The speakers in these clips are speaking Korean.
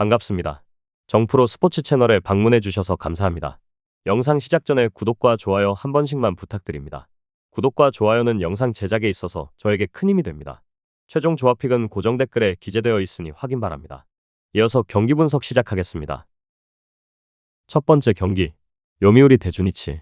반갑습니다. 정프로 스포츠 채널에 방문해 주셔서 감사합니다. 영상 시작 전에 구독과 좋아요 한 번씩만 부탁드립니다. 구독과 좋아요는 영상 제작에 있어서 저에게 큰 힘이 됩니다. 최종 조합픽은 고정 댓글에 기재되어 있으니 확인 바랍니다. 이어서 경기 분석 시작하겠습니다. 첫 번째 경기. 요미우리 대 주니치.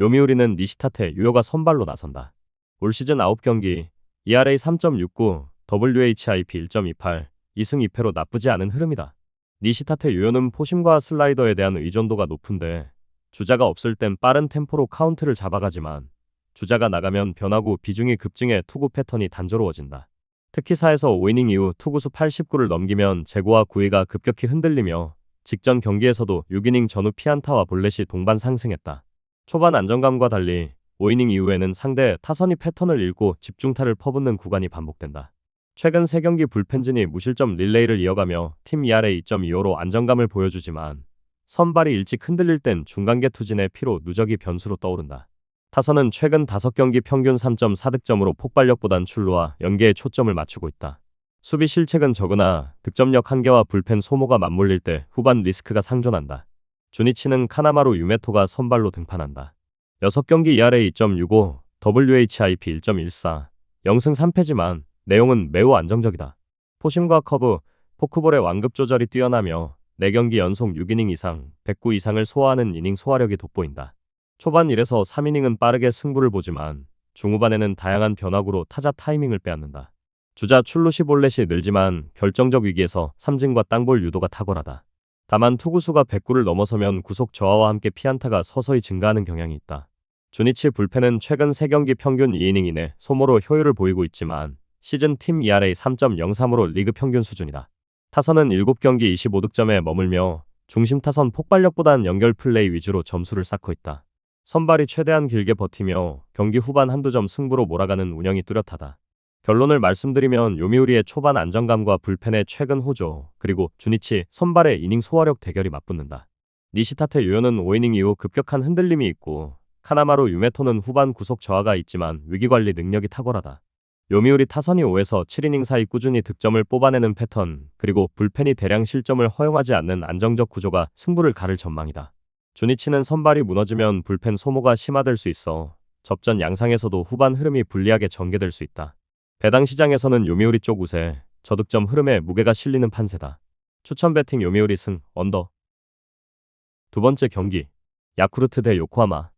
요미우리는 니시타테 유효가 선발로 나선다. 올 시즌 9경기 ERA 3.69, WHIP 1.28, 2승 2패로 나쁘지 않은 흐름이다. 니시타테 유효는 포심과 슬라이더에 대한 의존도가 높은데 주자가 없을 땐 빠른 템포로 카운트를 잡아가지만 주자가 나가면 변화구 비중이 급증해 투구 패턴이 단조로워진다. 특히 4에서 5이닝 이후 투구수 89를 넘기면 제구와 구위가 급격히 흔들리며 직전 경기에서도 6이닝 전후 피안타와 볼넷이 동반 상승했다. 초반 안정감과 달리 5이닝 이후에는 상대 타선이 패턴을 읽고 집중타를 퍼붓는 구간이 반복된다. 최근 3경기 불펜진이 무실점 릴레이를 이어가며 팀 ERA 2.25로 안정감을 보여주지만 선발이 일찍 흔들릴 땐 중간계 투진의 피로 누적이 변수로 떠오른다. 타선은 최근 5경기 평균 3.4득점으로 폭발력보단 출루와 연계에 초점을 맞추고 있다. 수비 실책은 적으나 득점력 한계와 불펜 소모가 맞물릴 때 후반 리스크가 상존한다. 주니치는 카나마루 유메토가 선발로 등판한다. 6경기 ERA 2.65, WHIP 1.14, 0승 3패지만 내용은 매우 안정적이다. 포심과 커브, 포크볼의 완급 조절이 뛰어나며 4경기 연속 6이닝 이상, 109 이상을 소화하는 이닝 소화력이 돋보인다. 초반 1에서 3이닝은 빠르게 승부를 보지만 중후반에는 다양한 변화구로 타자 타이밍을 빼앗는다. 주자 출루시 볼넷이 늘지만 결정적 위기에서 삼진과 땅볼 유도가 탁월하다. 다만 투구수가 109를 넘어서면 구속 저하와 함께 피안타가 서서히 증가하는 경향이 있다. 주니치 불펜은 최근 3경기 평균 2이닝 이내 소모로 효율을 보이고 있지만 시즌 팀 ERA 3.03으로 리그 평균 수준이다. 타선은 7경기 25득점에 머물며 중심 타선 폭발력보단 연결 플레이 위주로 점수를 쌓고 있다. 선발이 최대한 길게 버티며 경기 후반 한두 점 승부로 몰아가는 운영이 뚜렷하다. 결론을 말씀드리면 요미우리의 초반 안정감과 불펜의 최근 호조, 그리고 주니치 선발의 이닝 소화력 대결이 맞붙는다. 니시타테 유연은 5이닝 이후 급격한 흔들림이 있고 카나마루 유메토는 후반 구속 저하가 있지만 위기관리 능력이 탁월하다. 요미우리 타선이 5에서 7이닝 사이 꾸준히 득점을 뽑아내는 패턴, 그리고 불펜이 대량 실점을 허용하지 않는 안정적 구조가 승부를 가를 전망이다. 주니치는 선발이 무너지면 불펜 소모가 심화될 수 있어 접전 양상에서도 후반 흐름이 불리하게 전개될 수 있다. 배당 시장에서는 요미우리 쪽 우세, 저득점 흐름에 무게가 실리는 판세다. 추천 배팅 요미우리 승, 언더. 두 번째 경기, 야쿠르트 대 요코하마.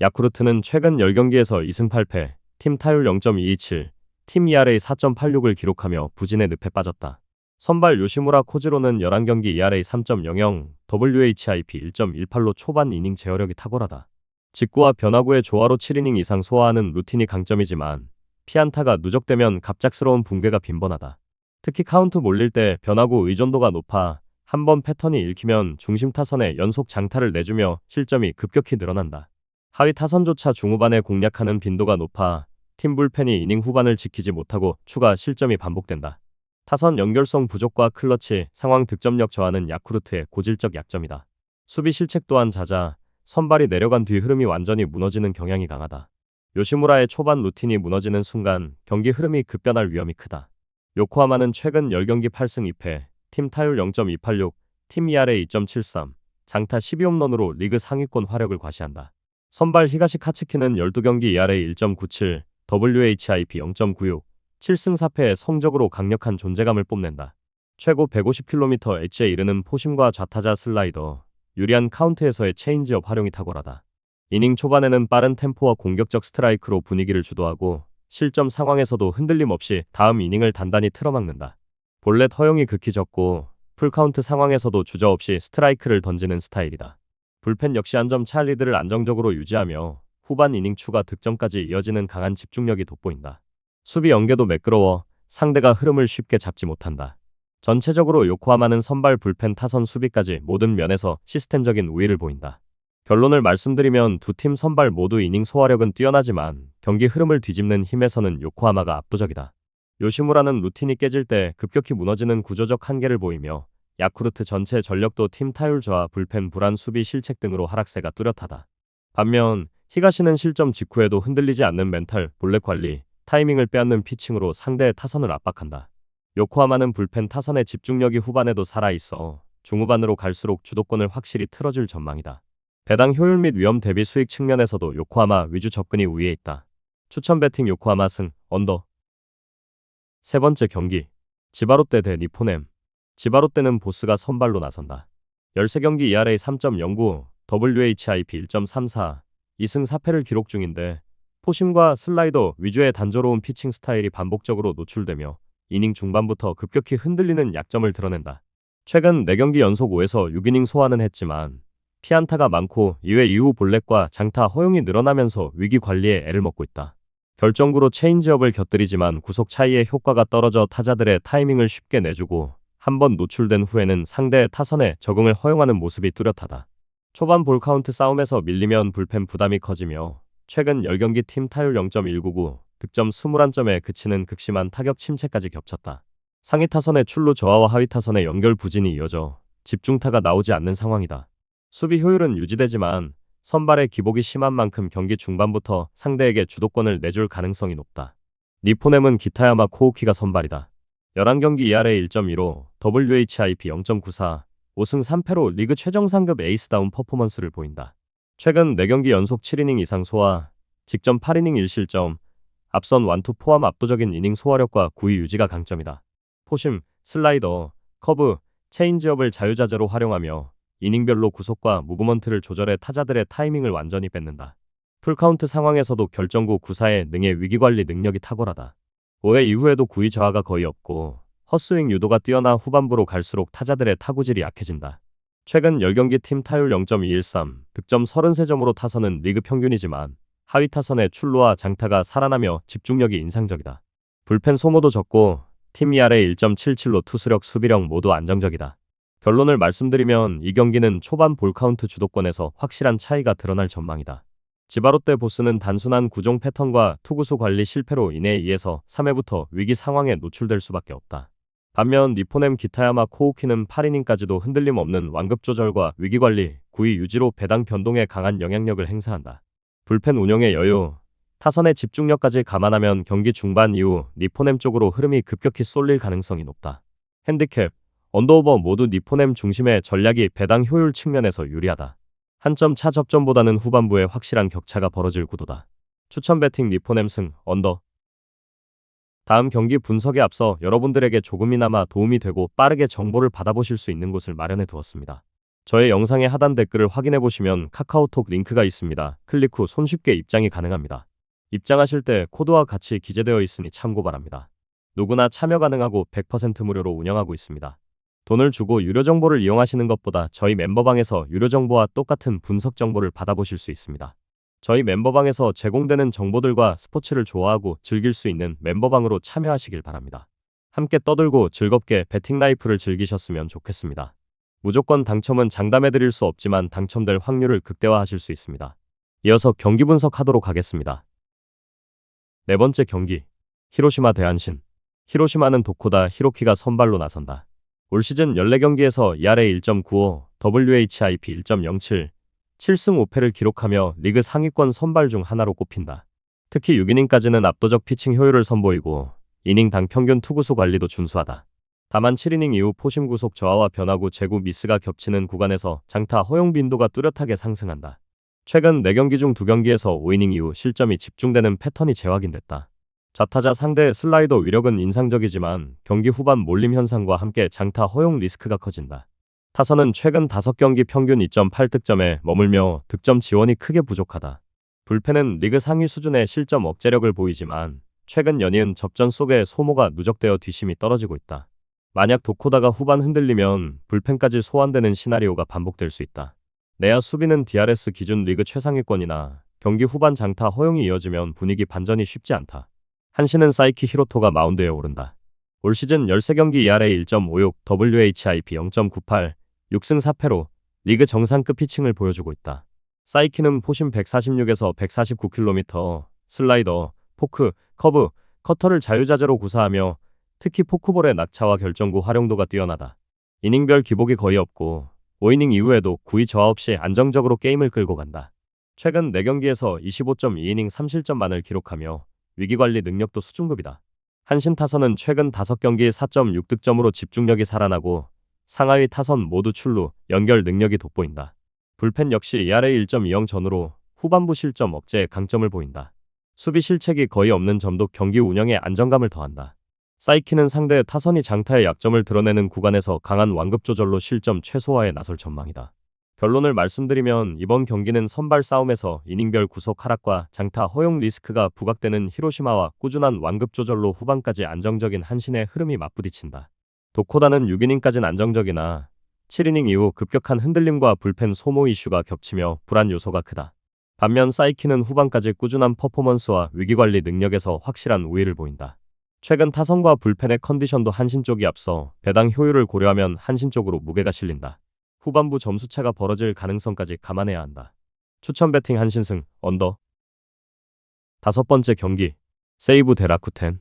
야쿠르트는 최근 10경기에서 2승 8패, 팀 타율 0.227, 팀 ERA 4.86을 기록하며 부진의 늪에 빠졌다. 선발 요시무라 코지로는 11경기 ERA 3.00, WHIP 1.18로 초반 이닝 제어력이 탁월하다. 직구와 변화구의 조화로 7이닝 이상 소화하는 루틴이 강점이지만 피안타가 누적되면 갑작스러운 붕괴가 빈번하다. 특히 카운트 몰릴 때 변화구 의존도가 높아 한 번 패턴이 읽히면 중심 타선에 연속 장타를 내주며 실점이 급격히 늘어난다. 하위 타선조차 중후반에 공략하는 빈도가 높아 팀 불펜이 이닝 후반을 지키지 못하고 추가 실점이 반복된다. 타선 연결성 부족과 클러치, 상황 득점력 저하는 야쿠르트의 고질적 약점이다. 수비 실책 또한 잦아 선발이 내려간 뒤 흐름이 완전히 무너지는 경향이 강하다. 요시무라의 초반 루틴이 무너지는 순간 경기 흐름이 급변할 위험이 크다. 요코하마는 최근 10경기 8승 2패, 팀 타율 0.286, 팀 ERA 2.73, 장타 12홈런으로 리그 상위권 화력을 과시한다. 선발 히가시 카츠키는 12경기 ERA 1.97, WHIP 0.96, 7승 4패의 성적으로 강력한 존재감을 뽐낸다. 최고 150km H에 이르는 포심과 좌타자 슬라이더, 유리한 카운트에서의 체인지업 활용이 탁월하다. 이닝 초반에는 빠른 템포와 공격적 스트라이크로 분위기를 주도하고 실점 상황에서도 흔들림 없이 다음 이닝을 단단히 틀어막는다. 볼넷 허용이 극히 적고 풀카운트 상황에서도 주저없이 스트라이크를 던지는 스타일이다. 불펜 역시 한 점 차 리드를 안정적으로 유지하며 후반 이닝 추가 득점까지 이어지는 강한 집중력이 돋보인다. 수비 연계도 매끄러워 상대가 흐름을 쉽게 잡지 못한다. 전체적으로 요코하마는 선발 불펜 타선 수비까지 모든 면에서 시스템적인 우위를 보인다. 결론을 말씀드리면 두 팀 선발 모두 이닝 소화력은 뛰어나지만 경기 흐름을 뒤집는 힘에서는 요코하마가 압도적이다. 요시무라는 루틴이 깨질 때 급격히 무너지는 구조적 한계를 보이며 야쿠르트 전체 전력도 팀 타율 저하 불펜 불안 수비 실책 등으로 하락세가 뚜렷하다. 반면 히가시는 실점 직후에도 흔들리지 않는 멘탈, 볼넷 관리, 타이밍을 빼앗는 피칭으로 상대의 타선을 압박한다. 요코하마는 불펜 타선의 집중력이 후반에도 살아있어 중후반으로 갈수록 주도권을 확실히 틀어줄 전망이다. 배당 효율 및 위험 대비 수익 측면에서도 요코하마 위주 접근이 우위에 있다. 추천 배팅 요코하마 승 언더. 세 번째 경기 지바롯데 대 니포넴. 지바롯데는 보스가 선발로 나선다. 13경기 ERA 3.09, WHIP 1.34, 2승 4패를 기록 중인데 포심과 슬라이더 위주의 단조로운 피칭 스타일이 반복적으로 노출되며 이닝 중반부터 급격히 흔들리는 약점을 드러낸다. 최근 4경기 연속 5에서 6이닝 소화는 했지만 피안타가 많고 이외 이후 볼넷과 장타 허용이 늘어나면서 위기 관리에 애를 먹고 있다. 결정구로 체인지업을 곁들이지만 구속 차이의 효과가 떨어져 타자들의 타이밍을 쉽게 내주고 한 번 노출된 후에는 상대의 타선에 적응을 허용하는 모습이 뚜렷하다. 초반 볼 카운트 싸움에서 밀리면 불펜 부담이 커지며 최근 10경기 팀 타율 0.199, 득점 21점에 그치는 극심한 타격 침체까지 겹쳤다. 상위 타선의 출루 저하와 하위 타선의 연결 부진이 이어져 집중타가 나오지 않는 상황이다. 수비 효율은 유지되지만 선발의 기복이 심한 만큼 경기 중반부터 상대에게 주도권을 내줄 가능성이 높다. 니포넴은 기타야마 코우키가 선발이다. 11경기 ERA 1.15, WHIP 0.94, 5승 3패로 리그 최정 상급 에이스다운 퍼포먼스를 보인다. 최근 4경기 연속 7이닝 이상 소화, 직전 8이닝 1실점, 앞선 완투 포함 압도적인 이닝 소화력과 구위 유지가 강점이다. 포심, 슬라이더, 커브, 체인지업을 자유자재로 활용하며 이닝별로 구속과 무브먼트를 조절해 타자들의 타이밍을 완전히 뺏는다. 풀카운트 상황에서도 결정구 구사의 능의 위기관리 능력이 탁월하다. 5회 이후에도 구위 저하가 거의 없고 헛스윙 유도가 뛰어나 후반부로 갈수록 타자들의 타구질이 약해진다. 최근 10경기 팀 타율 0.213, 득점 33점으로 타선은 리그 평균이지만 하위 타선의 출루와 장타가 살아나며 집중력이 인상적이다. 불펜 소모도 적고 팀 ERA 1.77로 투수력 수비력 모두 안정적이다. 결론을 말씀드리면 이 경기는 초반 볼카운트 주도권에서 확실한 차이가 드러날 전망이다. 지바롯데 보스는 단순한 구종 패턴과 투구수 관리 실패로 인해 2에서 3회부터 위기 상황에 노출될 수밖에 없다. 반면 니포넴 기타야마 코우키는 8이닝까지도 흔들림 없는 완급 조절과 위기 관리, 구위 유지로 배당 변동에 강한 영향력을 행사한다. 불펜 운영의 여유, 타선의 집중력까지 감안하면 경기 중반 이후 니포넴 쪽으로 흐름이 급격히 쏠릴 가능성이 높다. 핸디캡, 언더오버 모두 니포넴 중심의 전략이 배당 효율 측면에서 유리하다. 한 점 차 접전보다는 후반부에 확실한 격차가 벌어질 구도다. 추천 배팅 니포넴 승, 언더. 다음 경기 분석에 앞서 여러분들에게 조금이나마 도움이 되고 빠르게 정보를 받아보실 수 있는 곳을 마련해 두었습니다. 저의 영상의 하단 댓글을 확인해 보시면 카카오톡 링크가 있습니다. 클릭 후 손쉽게 입장이 가능합니다. 입장하실 때 코드와 같이 기재되어 있으니 참고 바랍니다. 누구나 참여 가능하고 100% 무료로 운영하고 있습니다. 돈을 주고 유료 정보를 이용하시는 것보다 저희 멤버방에서 유료 정보와 똑같은 분석 정보를 받아보실 수 있습니다. 저희 멤버방에서 제공되는 정보들과 스포츠를 좋아하고 즐길 수 있는 멤버방으로 참여하시길 바랍니다. 함께 떠들고 즐겁게 배팅 라이프를 즐기셨으면 좋겠습니다. 무조건 당첨은 장담해 드릴 수 없지만 당첨될 확률을 극대화하실 수 있습니다. 이어서 경기 분석하도록 하겠습니다. 네 번째 경기. 히로시마 대한신. 히로시마는 도코다 히로키가 선발로 나선다. 올 시즌 14경기에서 ERA 1.95, WHIP 1.07, 7승 5패를 기록하며 리그 상위권 선발 중 하나로 꼽힌다. 특히 6이닝까지는 압도적 피칭 효율을 선보이고 이닝당 평균 투구수 관리도 준수하다. 다만 7이닝 이후 포심 구속 저하와 변화구 제구 미스가 겹치는 구간에서 장타 허용 빈도가 뚜렷하게 상승한다. 최근 4경기 중 2경기에서 5이닝 이후 실점이 집중되는 패턴이 재확인됐다. 좌타자 상대 슬라이더 위력은 인상적이지만 경기 후반 몰림 현상과 함께 장타 허용 리스크가 커진다. 타선은 최근 5경기 평균 2.8득점에 머물며 득점 지원이 크게 부족하다. 불펜은 리그 상위 수준의 실점 억제력을 보이지만 최근 연이은 접전 속에 소모가 누적되어 뒤심이 떨어지고 있다. 만약 도코다가 후반 흔들리면 불펜까지 소환되는 시나리오가 반복될 수 있다. 내야 수비는 DRS 기준 리그 최상위권이나 경기 후반 장타 허용이 이어지면 분위기 반전이 쉽지 않다. 한신은 사이키 히로토가 마운드에 오른다. 올 시즌 13경기 ERA 1.56, WHIP 0.98, 6승 4패로 리그 정상급 피칭을 보여주고 있다. 사이키는 포심 146에서 149km, 슬라이더, 포크, 커브, 커터를 자유자재로 구사하며 특히 포크볼의 낙차와 결정구 활용도가 뛰어나다. 이닝별 기복이 거의 없고 5이닝 이후에도 구위 저하 없이 안정적으로 게임을 끌고 간다. 최근 4경기에서 25.2이닝 3실점만을 기록하며 위기관리 능력도 수준급이다. 한신 타선은 최근 5경기 4.6득점으로 집중력이 살아나고 상하위 타선 모두 출루, 연결 능력이 돋보인다. 불펜 역시 ERA 1.20 전으로 후반부 실점 억제에 강점을 보인다. 수비 실책이 거의 없는 점도 경기 운영에 안정감을 더한다. 사이키는 상대 타선이 장타의 약점을 드러내는 구간에서 강한 완급 조절로 실점 최소화에 나설 전망이다. 결론을 말씀드리면 이번 경기는 선발 싸움에서 이닝별 구속 하락과 장타 허용 리스크가 부각되는 히로시마와 꾸준한 완급 조절로 후반까지 안정적인 한신의 흐름이 맞부딪힌다. 도코다는 6이닝까진 안정적이나 7이닝 이후 급격한 흔들림과 불펜 소모 이슈가 겹치며 불안 요소가 크다. 반면 사이키는 후반까지 꾸준한 퍼포먼스와 위기관리 능력에서 확실한 우위를 보인다. 최근 타선과 불펜의 컨디션도 한신 쪽이 앞서 배당 효율을 고려하면 한신 쪽으로 무게가 실린다. 후반부 점수차가 벌어질 가능성까지 감안해야 한다. 추천 배팅 한신승 언더 다섯 번째 경기 세이브 대 라쿠텐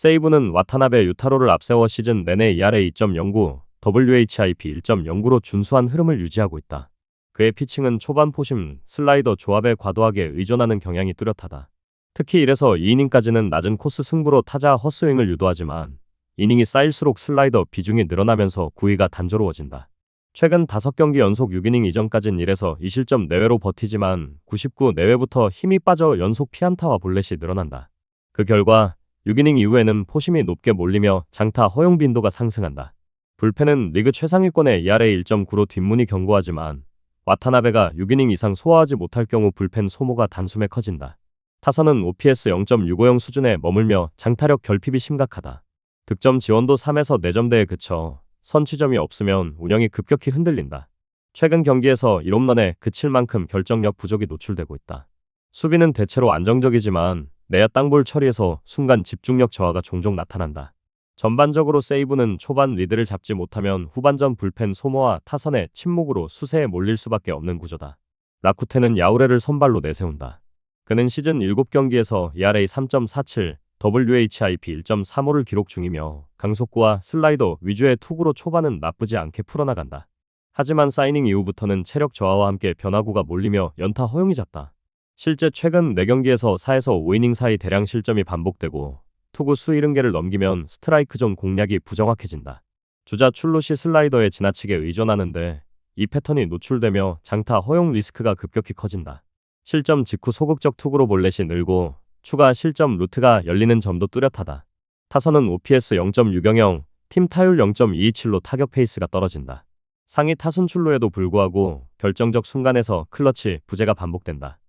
세이브는 와타나베 유타로를 앞세워 시즌 내내 ERA 2.09, WHIP 1.09로 준수한 흐름을 유지하고 있다. 그의 피칭은 초반 포심, 슬라이더 조합에 과도하게 의존하는 경향이 뚜렷하다. 특히 1에서 2이닝까지는 낮은 코스 승부로 타자 헛스윙을 유도하지만 이닝이 쌓일수록 슬라이더 비중이 늘어나면서 구위가 단조로워진다. 최근 5경기 연속 6이닝 이전까진 1에서 2실점 내외로 버티지만 99 내외부터 힘이 빠져 연속 피안타와 볼넷이 늘어난다. 그 결과 6이닝 이후에는 포심이 높게 몰리며 장타 허용 빈도가 상승한다. 불펜은 리그 최상위권의 ERA 1.9로 뒷문이 견고하지만 와타나베가 6이닝 이상 소화하지 못할 경우 불펜 소모가 단숨에 커진다. 타선은 OPS 0.650 수준에 머물며 장타력 결핍이 심각하다. 득점 지원도 3에서 4점대에 그쳐 선취점이 없으면 운영이 급격히 흔들린다. 최근 경기에서 1홈런에 그칠 만큼 결정력 부족이 노출되고 있다. 수비는 대체로 안정적이지만 내야 땅볼 처리에서 순간 집중력 저하가 종종 나타난다. 전반적으로 세이브는 초반 리드를 잡지 못하면 후반전 불펜 소모와 타선의 침묵으로 수세에 몰릴 수밖에 없는 구조다. 라쿠테는 야우레를 선발로 내세운다. 그는 시즌 7경기에서 ERA 3.47, WHIP 1.35를 기록 중이며 강속구와 슬라이더 위주의 투구로 초반은 나쁘지 않게 풀어나간다. 하지만 사이닝 이후부터는 체력 저하와 함께 변화구가 몰리며 연타 허용이 잦다. 실제 최근 4경기에서 4에서 5이닝 사이 대량 실점이 반복되고 투구 수 70개를 넘기면 스트라이크 존 공략이 부정확해진다. 주자 출루 시 슬라이더에 지나치게 의존하는데 이 패턴이 노출되며 장타 허용 리스크가 급격히 커진다. 실점 직후 소극적 투구로 볼넷이 늘고 추가 실점 루트가 열리는 점도 뚜렷하다. 타선은 OPS 0.600, 팀 타율 0.227로 타격 페이스가 떨어진다. 상위 타순 출루에도 불구하고 결정적 순간에서 클러치, 부재가 반복된다.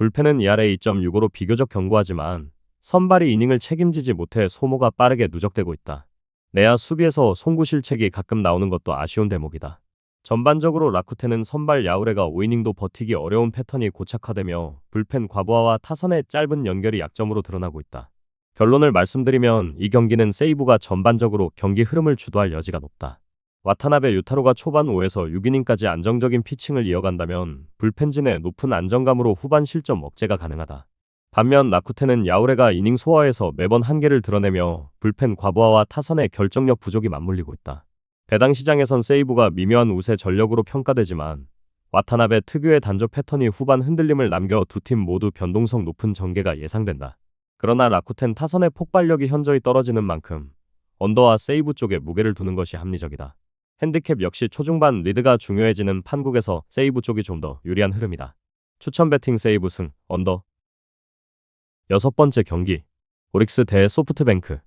불펜은 ERA 2.65로 비교적 견고하지만 선발이 이닝을 책임지지 못해 소모가 빠르게 누적되고 있다. 내야 수비에서 송구 실책이 가끔 나오는 것도 아쉬운 대목이다. 전반적으로 라쿠텐은 선발 야우레가 5이닝도 버티기 어려운 패턴이 고착화되며 불펜 과부하와 타선의 짧은 연결이 약점으로 드러나고 있다. 결론을 말씀드리면 이 경기는 세이브가 전반적으로 경기 흐름을 주도할 여지가 높다. 와타나베 유타로가 초반 5에서 6이닝까지 안정적인 피칭을 이어간다면 불펜진의 높은 안정감으로 후반 실점 억제가 가능하다. 반면 라쿠테는 야우레가 이닝 소화에서 매번 한계를 드러내며 불펜 과부하와 타선의 결정력 부족이 맞물리고 있다. 배당 시장에선 세이브가 미묘한 우세 전력으로 평가되지만 와타나베 특유의 단조 패턴이 후반 흔들림을 남겨 두 팀 모두 변동성 높은 전개가 예상된다. 그러나 라쿠텐 타선의 폭발력이 현저히 떨어지는 만큼 언더와 세이브 쪽에 무게를 두는 것이 합리적이다. 핸디캡 역시 초중반 리드가 중요해지는 판국에서 세이브 쪽이 좀 더 유리한 흐름이다. 추천 배팅 세이브 승, 언더. 여섯 번째 경기. 오릭스 대 소프트뱅크.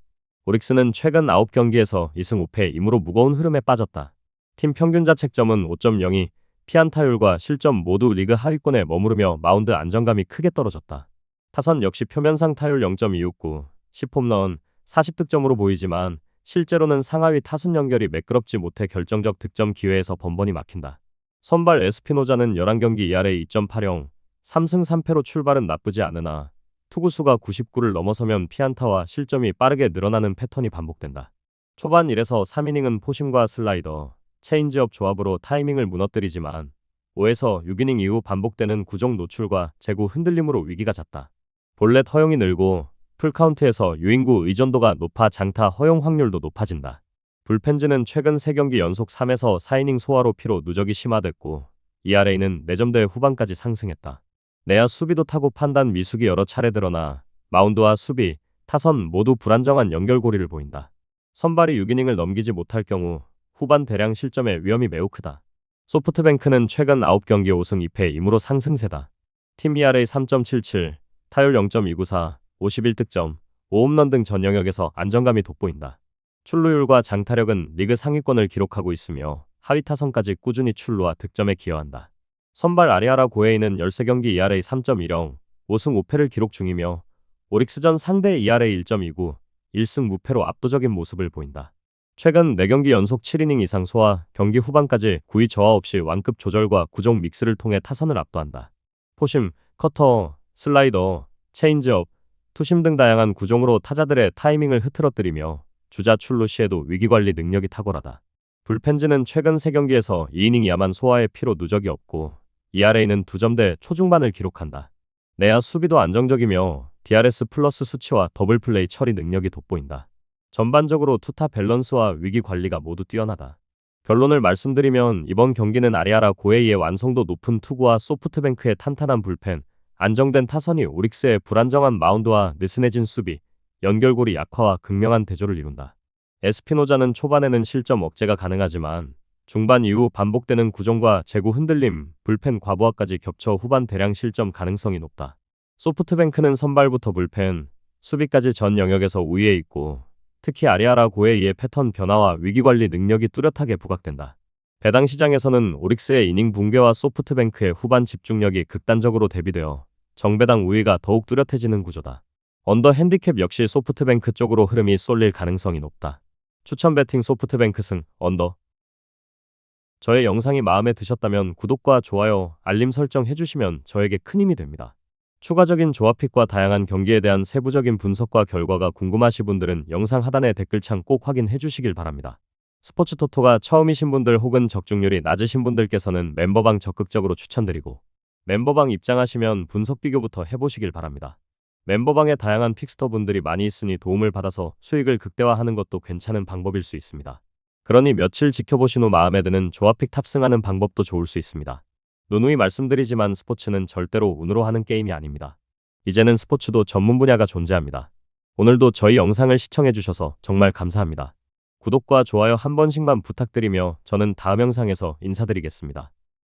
오릭스는 최근 9경기에서 2승 5패 이므로 무거운 흐름에 빠졌다. 팀 평균 자책점은 5.02, 피안타율과 실점 모두 리그 하위권에 머무르며 마운드 안정감이 크게 떨어졌다. 타선 역시 표면상 타율 0.269, 10홈런, 40득점으로 보이지만 실제로는 상하위 타순 연결이 매끄럽지 못해 결정적 득점 기회에서 번번이 막힌다. 선발 에스피노자는 11경기 ERA 2.80, 3승 3패로 출발은 나쁘지 않으나 투구수가 99를 넘어서면 피안타와 실점이 빠르게 늘어나는 패턴이 반복된다. 초반 1에서 3이닝은 포심과 슬라이더, 체인지업 조합으로 타이밍을 무너뜨리지만 5에서 6이닝 이후 반복되는 구종 노출과 제구 흔들림으로 위기가 잦다. 볼넷 허용이 늘고 풀카운트에서 유인구 의존도가 높아 장타 허용 확률도 높아진다. 불펜즈는 최근 3경기 연속 3에서 4이닝 소화로 피로 누적이 심화됐고 ERA는 4점대 후반까지 상승했다. 내야 수비도 타고 판단 미숙이 여러 차례 드러나 마운드와 수비, 타선 모두 불안정한 연결고리를 보인다. 선발이 6이닝을 넘기지 못할 경우 후반 대량 실점의 위험이 매우 크다. 소프트뱅크는 최근 9경기 5승 2패 이므로 상승세다. 팀 ERA 3.77, 타율 0.294, 51득점, 5홈런 등 전 영역에서 안정감이 돋보인다. 출루율과 장타력은 리그 상위권을 기록하고 있으며 하위 타선까지 꾸준히 출루와 득점에 기여한다. 선발 아리아라 고에이는 13경기 ERA 3.10, 5승 5패를 기록 중이며 오릭스전 상대 ERA 1.29, 1승 무패로 압도적인 모습을 보인다. 최근 4경기 연속 7이닝 이상 소화, 경기 후반까지 구위 저하 없이 완급 조절과 구종 믹스를 통해 타선을 압도한다. 포심, 커터, 슬라이더, 체인지업, 투심 등 다양한 구종으로 타자들의 타이밍을 흐트러뜨리며 주자 출루 시에도 위기관리 능력이 탁월하다. 불펜즈는 최근 3경기에서 2이닝 야만 소화의 피로 누적이 없고 ERA는 2점대 초중반을 기록한다. 내야 수비도 안정적이며 DRS 플러스 수치와 더블 플레이 처리 능력이 돋보인다. 전반적으로 투타 밸런스와 위기 관리가 모두 뛰어나다. 결론을 말씀드리면 이번 경기는 아리아라 고에이의 완성도 높은 투구와 소프트뱅크의 탄탄한 불펜, 안정된 타선이 오릭스의 불안정한 마운드와 느슨해진 수비, 연결고리 약화와 극명한 대조를 이룬다. 에스피노자는 초반에는 실점 억제가 가능하지만 중반 이후 반복되는 구종과 제구 흔들림, 불펜 과부하까지 겹쳐 후반 대량 실점 가능성이 높다. 소프트뱅크는 선발부터 불펜, 수비까지 전 영역에서 우위에 있고 특히 아리아라 고에이의 패턴 변화와 위기관리 능력이 뚜렷하게 부각된다. 배당 시장에서는 오릭스의 이닝 붕괴와 소프트뱅크의 후반 집중력이 극단적으로 대비되어 정배당 우위가 더욱 뚜렷해지는 구조다. 언더 핸디캡 역시 소프트뱅크 쪽으로 흐름이 쏠릴 가능성이 높다. 추천 배팅 소프트뱅크 승 언더 저의 영상이 마음에 드셨다면 구독과 좋아요, 알림 설정 해주시면 저에게 큰 힘이 됩니다. 추가적인 조합픽과 다양한 경기에 대한 세부적인 분석과 결과가 궁금하신 분들은 영상 하단의 댓글창 꼭 확인해 주시길 바랍니다. 스포츠 토토가 처음이신 분들 혹은 적중률이 낮으신 분들께서는 멤버방 적극적으로 추천드리고 멤버방 입장하시면 분석 비교부터 해보시길 바랍니다. 멤버방에 다양한 픽스터 분들이 많이 있으니 도움을 받아서 수익을 극대화하는 것도 괜찮은 방법일 수 있습니다. 그러니 며칠 지켜보신 후 마음에 드는 조합픽 탑승하는 방법도 좋을 수 있습니다. 누누이 말씀드리지만 스포츠는 절대로 운으로 하는 게임이 아닙니다. 이제는 스포츠도 전문 분야가 존재합니다. 오늘도 저희 영상을 시청해주셔서 정말 감사합니다. 구독과 좋아요 한 번씩만 부탁드리며 저는 다음 영상에서 인사드리겠습니다.